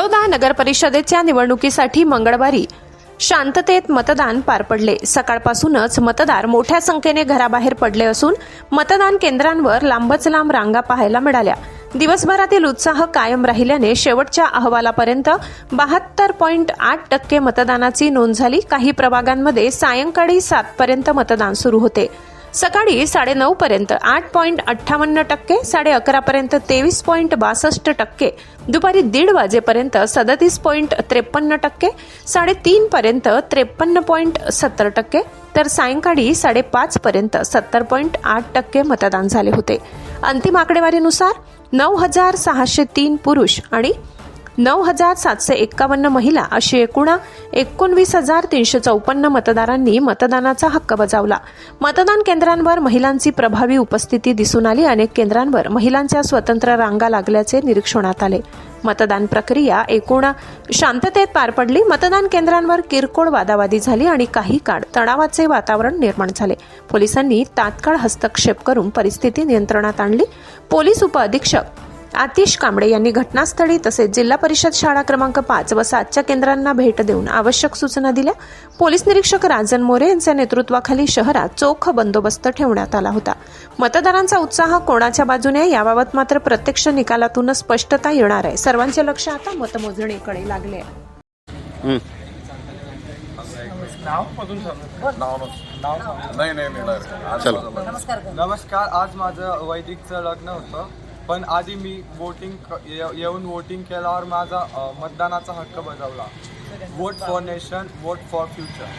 नगर परिषदेच्या निवडणुकीसाठी मंगळवारी शांततेत मतदान पार पडले. सकाळपासूनच मतदार मोठ्या संख्येने घराबाहेर पडले असून मतदान केंद्रांवर लांबच लांब रांगा पाहायला मिळाल्या. दिवसभरातील उत्साह कायम राहिल्याने शेवटच्या अहवालापर्यंत बहात्तर पॉईंट आठ टक्के मतदानाची नोंद झाली. काही प्रभागांमध्ये सायंकाळी सातपर्यंत मतदान सुरू होते. सकाळी साडेनऊ पर्यंत आठ पॉईंट अठ्ठावन्न टक्के साडे अकरापर्यंत तेवीस पॉईंट बासष्ट टक्के दुपारी दीड वाजेपर्यंत सदतीस पॉईंट त्रेपन्न टक्के साडेतीन पर्यंत त्रेपन्न पॉईंट सत्तर टक्के तर सायंकाळी साडेपाच पर्यंत सत्तर पॉईंट आठ टक्के मतदान झाले होते. अंतिम आकडेवारीनुसार नऊ हजार सहाशे तीन पुरुष आणि नऊ हजार सातशे एक्कावन्न महिला अशी एकूण एकोणवीस हजार तीनशे चौपन्न मतदारांनी मतदानाचा हक्क बजावला. मतदान केंद्रांवर महिलांची प्रभावी उपस्थिती दिसून आली. अनेक केंद्रांवर महिलांच्या स्वतंत्र रांगा लागल्याचे निरीक्षणात आले. मतदान प्रक्रिया एकूण शांततेत पार पडली. मतदान केंद्रांवर किरकोळ वादावादी झाली आणि काही काळ तणावाचे वातावरण निर्माण झाले. पोलिसांनी तात्काळ हस्तक्षेप करून परिस्थिती नियंत्रणात आणली. पोलीस उपअधीक्षक आतिश कांबळे यांनी घटनास्थळी तसेच जिल्हा परिषद शाळा क्रमांक पाच व सातच्या केंद्रांना भेट देऊन आवश्यक सूचना दिल्या. पोलीस निरीक्षक राजन मोरे यांच्या नेतृत्वाखाली शहरात चोख बंदोबस्त ठेवण्यात आला होता. मतदारांचा उत्साह कोणाच्या बाजूने आहे याबाबत मात्र प्रत्यक्ष निकालातूनच स्पष्टता येणार आहे. सर्वांचे लक्ष आता मतमोजणीकडे लागले आहे. हं. नाव? मधून नाव नाव नाही नाही नाही. direct. आज चलो. मला- नमस्कार. आज माझं वैदिकचं लग्न होतं. पण आधी मी वोटिंग येऊन वोटिंग केल्यावर माझा मतदानाचा हक्क बजावला. Vote for nation vote for future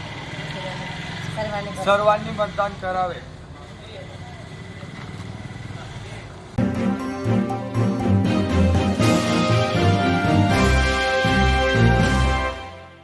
सर्वांनी मतदान करावे.